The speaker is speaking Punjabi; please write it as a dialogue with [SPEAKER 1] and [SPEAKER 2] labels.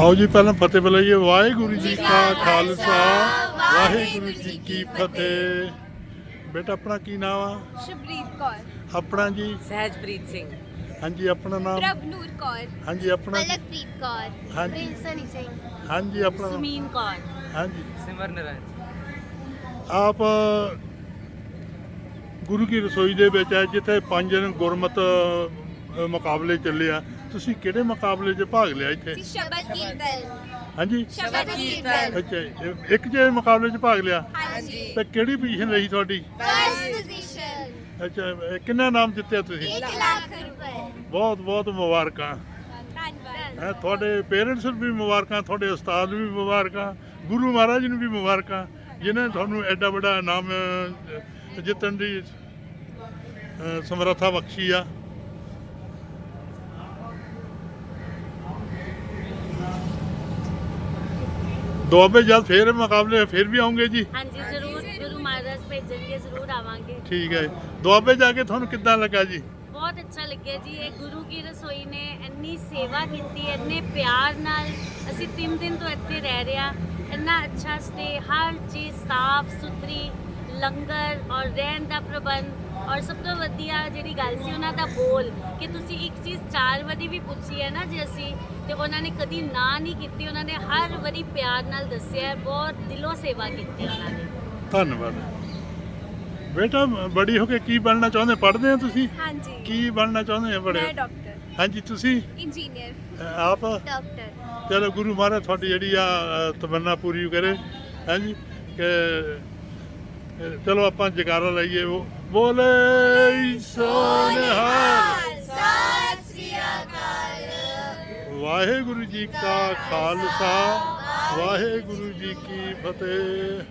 [SPEAKER 1] ਆਓ ਜੀ ਪਹਿਲਾਂ ਫਤਿਹ ਬੁਲਾਈਏ। ਵਾਹਿਗੁਰੂ ਜੀ ਕਾ ਖਾਲਸਾ ਵਾਹਿਗੁਰੂ ਜੀ ਕੀ ਫਤਿਹ। ਬੇਟਾ ਆਪਣਾ ਕੀ ਨਾਮ ਆ?
[SPEAKER 2] ਸ਼ਬਰੀਤ ਕੌਰ।
[SPEAKER 1] ਆਪਣਾ ਜੀ?
[SPEAKER 3] ਸਹਿਜਪ੍ਰੀਤ ਸਿੰਘ।
[SPEAKER 1] ਹਾਂਜੀ ਆਪਣਾ ਨਾਮ?
[SPEAKER 2] ਪ੍ਰਭਨੂਰ ਕੌਰ।
[SPEAKER 1] ਹਾਂਜੀ ਆਪਣਾ?
[SPEAKER 2] ਮਲਕਪ੍ਰੀਤ ਕੌਰ।
[SPEAKER 1] ਹਾਂਜੀ।
[SPEAKER 2] ਸਨੀ ਸਿੰਘ।
[SPEAKER 1] ਹਾਂਜੀ ਆਪਣਾ ਨਾਮ?
[SPEAKER 3] ਸੁਮੀਨ ਕੌਰ।
[SPEAKER 1] ਹਾਂਜੀ।
[SPEAKER 3] ਸਿਮਰ ਨਰਨ
[SPEAKER 1] ਆਪ ਗੁਰੂ ਕੀ ਰਸੋਈ ਦੇ ਵਿੱਚ ਹੈ ਜਿੱਥੇ ਪੰਜ ਦਿਨ ਗੁਰਮਤ ਅ, ਮੁਕਾਬਲੇ ਚੱਲੇ ਆ। ਤੁਸੀਂ ਕਿਹੜੇ ਮੁਕਾਬਲੇ 'ਚ ਭਾਗ ਲਿਆ ਇੱਥੇ?
[SPEAKER 2] ਸ਼ਬਦ ਕੀਰਤਨ।
[SPEAKER 1] ਹਾਂਜੀ?
[SPEAKER 2] ਸ਼ਬਦ ਕੀਰਤਨ।
[SPEAKER 1] ਅੱਛਾ ਜੀ। ਇੱਕ ਜੇ ਮੁਕਾਬਲੇ 'ਚ ਭਾਗ ਲਿਆ?
[SPEAKER 2] ਹਾਂਜੀ।
[SPEAKER 1] ਤੇ ਕਿਹੜੀ ਪੋਜੀਸ਼ਨ ਰਹੀ ਤੁਹਾਡੀ?
[SPEAKER 2] ਪੋਜੀਸ਼ਨ
[SPEAKER 1] ਅੱਛਾ ਇਹ ਕਿੰਨਾ ਨਾਮ ਜਿੱਤਿਆ ਤੁਸੀਂ?
[SPEAKER 2] 1 ਲੱਖ ਰੁਪਏ।
[SPEAKER 1] ਬਹੁਤ ਬਹੁਤ ਮੁਬਾਰਕਾਂ।
[SPEAKER 2] ਧੰਨਵਾਦ।
[SPEAKER 1] ਹੈਂ, ਤੁਹਾਡੇ ਪੇਰੈਂਟਸ ਨੂੰ ਵੀ ਮੁਬਾਰਕਾਂ ਤੁਹਾਡੇ ਉਸਤਾਦ ਨੂੰ ਵੀ ਮੁਬਾਰਕਾਂ ਗੁਰੂ ਮਹਾਰਾਜ ਨੂੰ ਵੀ ਮੁਬਾਰਕਾਂ ਜਿਨ੍ਹਾਂ ਨੇ ਤੁਹਾਨੂੰ ਐਡਾ ਵੱਡਾ ਇਨਾਮ ਅ, ਜਿੱਤਣ ਦੀ ਸਮਰੱਥਾ ਬਖਸ਼ੀ ਆ। ਦੁਆਬੇ ਜਦ ਫੇਰ ਮੁਕਾਬਲੇ ਫੇਰ ਵੀ ਆਉਂਗੇ ਜੀ?
[SPEAKER 4] ਹਾਂਜੀ ਜ਼ਰੂਰ ਗੁਰੂ ਮਹਾਰਾਜ ਭੇਜਣਗੇ ਜ਼ਰੂਰ ਆਵਾਂਗੇ।
[SPEAKER 1] ਠੀਕ ਹੈ ਦੁਆਬੇ ਜਾ ਕੇ ਤੁਹਾਨੂੰ ਕਿੱਦਾਂ ਲੱਗਾ ਜੀ?
[SPEAKER 4] ਬਹੁਤ ਅੱਛਾ ਲੱਗਿਆ ਜੀ। ਇਹ ਗੁਰੂ ਕੀ ਰਸੋਈ ਨੇ ਇੰਨੀ ਸੇਵਾ ਕੀਤੀ ਇੰਨੇ ਪਿਆਰ ਨਾਲ ਅਸੀਂ 3 ਦਿਨ ਤੋਂ ਇੱਥੇ ਰਹਿ ਰਿਹਾ ਇੰਨਾ ਅੱਛਾ ਸਟੇ ਹਰ ਚੀਜ਼ ਸਾਫ਼ ਸੁਥਰੀ ਲੰਗਰ ਔਰ ਰਹਿਣ ਦਾ ਪ੍ਰਬੰਧ। ਔਰ ਸਭ ਤੋਂ ਵਧੀਆ ਜਿਹੜੀ ਗੱਲ ਸੀ ਉਹਨਾਂ ਦਾ ਬੋਲ ਕਿ ਤੁਸੀਂ ਇੱਕ ਚੀਜ਼ ਚਾਰ ਵਾਰੀ ਵੀ ਪੁੱਛੀ ਹੈ ਨਾ ਜੇ ਅਸੀਂ ਤੇ ਉਹਨਾਂ ਨੇ ਕਦੀ ਨਾ ਨਹੀਂ ਕੀਤੀ ਉਹਨਾਂ ਨੇ ਹਰ ਵਾਰੀ ਪਿਆਰ ਨਾਲ ਦੱਸਿਆ ਬਹੁਤ ਦਿਲੋਂ ਸੇਵਾ ਕੀਤੀ ਉਹਨਾਂ ਨੇ।
[SPEAKER 1] ਧੰਨਵਾਦ। ਬੇਟਾ ਬੜੀ ਹੋ ਕੇ ਕੀ ਬਣਨਾ ਚਾਹੁੰਦੇ? ਪੜ੍ਹਦੇ ਆ ਤੁਸੀਂ?
[SPEAKER 2] ਹਾਂਜੀ।
[SPEAKER 1] ਕੀ ਬਣਨਾ ਚਾਹੁੰਦੇ ਆ ਬੜੇ?
[SPEAKER 2] ਮੈਂ ਡਾਕਟਰ।
[SPEAKER 1] ਹਾਂਜੀ ਤੁਸੀਂ?
[SPEAKER 2] ਇੰਜੀਨੀਅਰ।
[SPEAKER 1] ਆਪ?
[SPEAKER 2] ਡਾਕਟਰ।
[SPEAKER 1] ਚਲੋ ਗੁਰੂ ਮਹਾਰਾਜ ਤੁਹਾਡੀ ਜਿਹੜੀ ਆ ਤਮੰਨਾ ਪੂਰੀ ਕਰੇ। ਹਾਂਜੀ ਕਿ ਚਲੋ ਆਪਾਂ ਜਕਾਰਾ ਲਈਏ ਉਹ। ਬੋਲੇ ਸੋਨਹਾਰ
[SPEAKER 2] ਸਤਿ ਸ੍ਰੀ ਅਕਾਲ।
[SPEAKER 1] ਵਾਹਿਗੁਰੂ ਜੀ ਕਾ ਖਾਲਸਾ। ਵਾਹਿਗੁਰੂ ਜੀ ਕੀ ਫਤਿਹ।